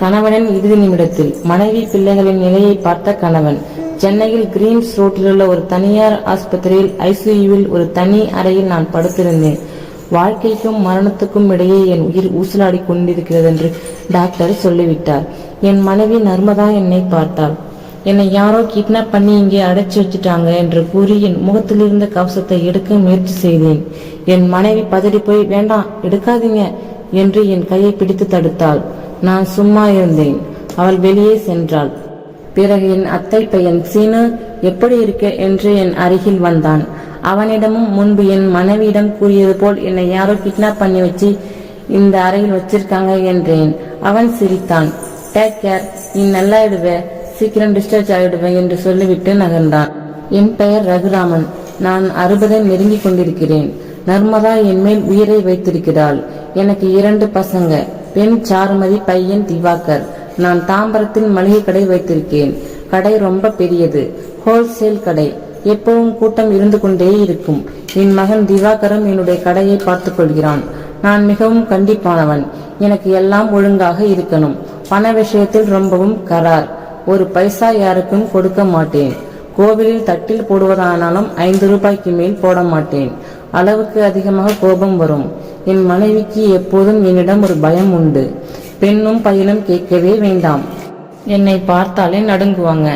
கணவனின் இறுதி நிமிடத்தில் மனைவி பிள்ளைகளின் நிலையை பார்த்த கணவன் சென்னையில் கிரீன்ஸ் ரோட்டிலுள்ள ஒரு தனியார் ஆஸ்பத்திரியில் ஐசியூவில் ஒரு தனி அறையில் நான் படுத்திருந்தேன். வாழ்க்கைக்கும் மரணத்துக்கும் இடையே என் உயிர் ஊசலாடி கொண்டிருக்கிறது என்று டாக்டர் சொல்லிவிட்டார். என் மனைவி நர்மதா என்னை பார்த்தாள். என்னை யாரோ கிட்னாப் பண்ணி இங்கே அடைச்சி வச்சுட்டாங்க என்று கூறி என் முகத்திலிருந்த கவசத்தை எடுக்க முயற்சி செய்தேன். என் மனைவி பதறி போய் வேண்டாம் எடுக்காதீங்க என்று என் கையை பிடித்து தடுத்தாள். நான் சும்மா இருந்தேன். அவள் வெளியே சென்றாள். பிறகு என் அத்தை பையன் சீனு எப்படி இருக்க? என்று என் அருகில் வந்தான். அவனிடமும் முன்பு என் மனைவியிடம் கூறியது போல் என்னை யாரோ கிட்னாப் பண்ணி வச்சு இந்த அறையில் வச்சிருக்காங்க என்றேன். அவன் சிரித்தான். டேக் கேர் நீ நல்லாயிடுவ சீக்கிரம் டிஸ்டர்ஜ் ஆகிடுவேன் என்று சொல்லிவிட்டு நகர்ந்தான். என் பெயர் ரகுராமன். நான் அறுபதை நெருங்கிக் கொண்டிருக்கிறேன். நர்மதா என் மேல் உயிரை வைத்திருக்கிறாள். எனக்கு இரண்டு பசங்க. பெண் சாருமதி பையன் திவாகர். நான் தாம்பரத்தில் மளிகை கடை வைத்திருக்கேன். கடை ரொம்ப பெரியது. ஹோல்சேல் கடை. எப்பவும் கூட்டம் இருந்து கொண்டே இருக்கும். என் மகன் திவாகரும் என்னுடைய கடையை பார்த்து கொள்கிறான். நான் மிகவும் கண்டிப்பானவன். எனக்கு எல்லாம் ஒழுங்காக இருக்கணும். பண விஷயத்தில் ரொம்பவும் கரார். ஒரு பைசா யாருக்கும் கொடுக்க மாட்டேன். கோவிலில் தட்டில் போடுவதானாலும் ஐந்து ரூபாய்க்கு மேல் போட மாட்டேன் அளவுக்கு அதிகமாக கோபம் வரும். என் மனைவிக்கு எப்போதும் என்னிடம் ஒரு பயம் உண்டு. பெண்ணும் பயிலும் கேட்கவே வேண்டாம். என்னை பார்த்தாலே நடுங்குவாங்க.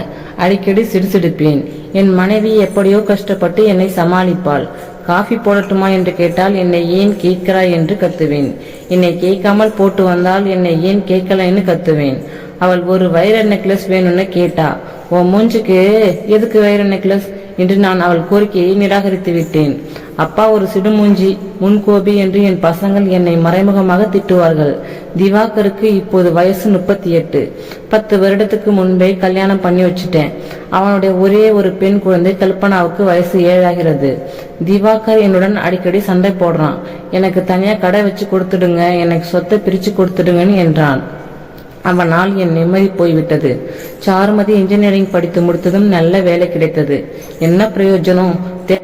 அடிக்கடி சிடுசிடுப்பேன். என் மனைவி எப்படியோ கஷ்டப்பட்டு என்னை சமாளிப்பாள். காஃபி போடட்டுமா என்று கேட்டால் என்னை ஏன் கேட்கிறாய் என்று கத்துவேன். என்னை கேட்காமல் போட்டு வந்தால் என்னை ஏன் கேட்கலன்னு கத்துவேன். அவள் ஒரு வைர நெக்லஸ் வேணும்னு கேட்டா? உன் மூஞ்சுக்கு எதுக்கு வைர நெக்லஸ் என்று நான் அவள் கோரிக்கையை நிராகரித்து விட்டேன். அப்பா ஒரு சிடுமூஞ்சி முன்கோபி என்று என் பசங்கள் என்னை மறைமுகமாக திட்டுவார்கள். திவாகருக்கு இப்போது வயசு முப்பத்தி எட்டு. பத்து வருடத்துக்கு முன்பே கல்யாணம் பண்ணி வச்சுட்டேன். அவனுடைய ஒரே ஒரு பெண் குழந்தை கல்பனாவுக்கு வயசு ஏழாகிறது. திவாகர் என்னுடன் அடிக்கடி சண்டை போடுறான். எனக்கு தனியா கடை வச்சு கொடுத்துடுங்க எனக்கு சொத்தை பிரிச்சு கொடுத்துடுங்கன்னு என்றான். அவனால் என் நிம்மதி போய்விட்டது. சாருமதி இன்ஜினியரிங் படித்து முடித்ததும் நல்ல வேலை கிடைத்தது. என்ன பிரயோஜனம்? தெ-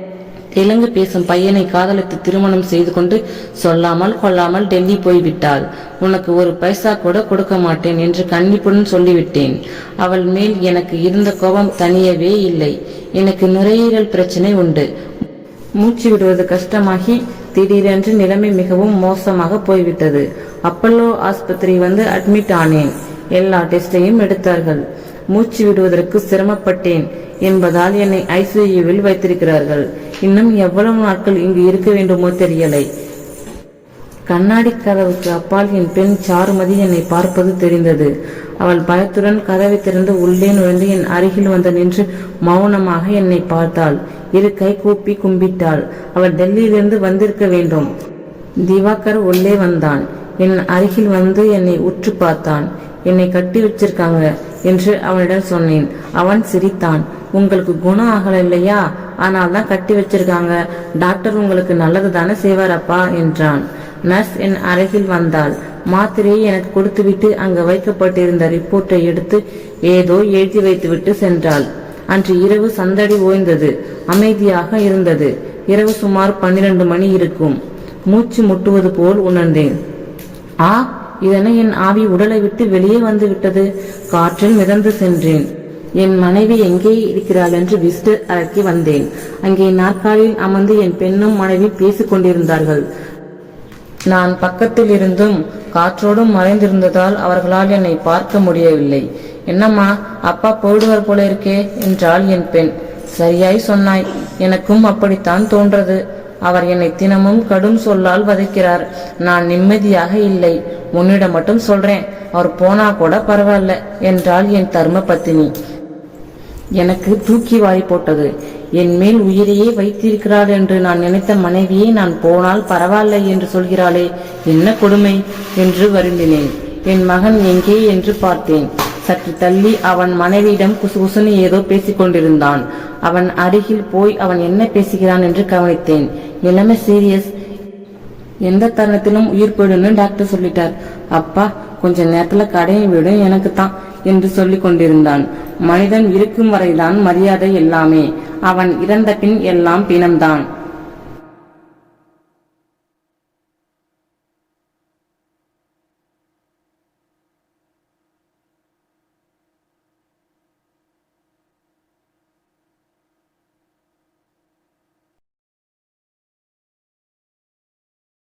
தெலுங்கு பேசும் பையனை காதலித்து திருமணம் செய்து கொண்டு சொல்லாமல் கொள்ளாமல் டெல்லி போய்விட்டாள். உனக்கு ஒரு பைசா கூட கொடுக்க மாட்டேன் என்று கண்டிப்புடன் சொல்லிவிட்டேன். அவள் மேல் எனக்கு இருந்த கோபம் தனியவே இல்லை. எனக்கு நுரையீரல் பிரச்சனை உண்டு. மூச்சு விடுவது கஷ்டமாகி திடீரென்று நிலைமை மிகவும் மோசமாக போய்விட்டது. அப்பல்லோ ஆஸ்பத்திரி வந்து அட்மிட் ஆனேன். எல்லா டெஸ்டையும் எடுத்தார்கள். மூச்சு விடுவதற்கு சிரமப்பட்டேன் என்பதால் என்னை ஐசியூவில் வைத்திருக்கிறார்கள். இன்னும் எவ்வளவு நாட்கள் இங்கு இருக்க வேண்டுமோ தெரியலை. கண்ணாடி கதவுக்கு அப்பால் என் பெண் சாருமதி என்னை பார்ப்பது தெரிந்தது. அவள் பயத்துடன் கதவை திறந்து உள்ளே நுழைந்து என் அருகில் வந்து நின்று மௌனமாக என்னை பார்த்தாள். இரு கை கூப்பி கும்பிட்டாள். அவள் டெல்லியிலிருந்து வந்திருக்க வேண்டும். திவாகர் உள்ளே வந்தான். என் அருகில் வந்து என்னை உற்று பார்த்தான். என்னை கட்டி வச்சிருக்காங்க என்று அவனிடம் சொன்னேன். அவன் சிரித்தான். உங்களுக்கு குணம் ஆகல இல்லையா ஆனால் தான் கட்டி வச்சிருக்காங்க. டாக்டர் உங்களுக்கு நல்லது தானே செய்வாரப்பா என்றான். நர்ஸ் என் அருகில் வந்தாள். மாத்திரையை எனக்கு கொடுத்துவிட்டு அங்கு வைக்கப்பட்டிருந்த ரிப்போர்ட்டை எடுத்து ஏதோ எழுதி வைத்துவிட்டு சென்றாள். அன்று இரவு சந்தடி ஓய்ந்தது. அமைதியாக இருந்தது. இரவு சுமார் பன்னிரண்டு மணி இருக்கும். மூச்சு முட்டுவது போல் உணர்ந்தேன். ஆ இதனை என் ஆவி உடலை விட்டு வெளியே வந்து விட்டது. காற்றில் மிதந்து சென்றேன். என் மனைவி எங்கே இருக்கிறாள் என்று விசிட்டு அறைக்கு வந்தேன். அங்கே நாற்காலியில் அமர்ந்து என் பெண்ணும் மனைவி பேசிக் கொண்டிருந்தார்கள். நான் பக்கத்தில் இருந்தும் காற்றோடும் மறைந்திருந்ததால் அவர்களால் என்னை பார்க்க முடியவில்லை. என்னம்மா அப்பா போயிடுவார் போல இருக்கே என்றாள் என் பெண். சரியாய் சொன்னாய். எனக்கும் அப்படித்தான் தோன்றது. அவர் என்னை தினமும் கடும் சொல்லால் வதைக்கிறார். நான் நிம்மதியாக இல்லை. உன்னிடம் மட்டும் சொல்றேன். அவர் போனா கூட பரவாயில்ல என்றாள் என் தர்ம பத்தினி. எனக்கு தூக்கி வாரி போட்டது. என் மேல் உயிரையே வைத்திருக்கிறாள் என்று நான் நினைத்த மனைவியை நான் போனால் பரவாயில்லை என்று சொல்கிறாளே என்ன கொடுமை என்று வருந்தினேன். என் மகன் எங்கே என்று பார்த்தேன். சற்று தள்ளி அவன் மனைவியிடம் குசுகுசுன்னு ஏதோ பேசிக் கொண்டிருந்தான். அவன் அருகில் போய் அவன் என்ன பேசுகிறான் என்று கவனித்தேன். நிலைமை சீரியஸ். எந்த தருணத்திலும் உயிர் போயிடும்னு டாக்டர் சொல்லிட்டார். அப்பா கொஞ்ச நேரத்துல கடையை விடும் எனக்கு தான். என்று சொல்லிக் கொண்டிருந்தான். மனிதன் இருக்கும் வரைதான் மரியாதை எல்லாமே. அவன் இறந்த பின் எல்லாம் பிணம்தான்.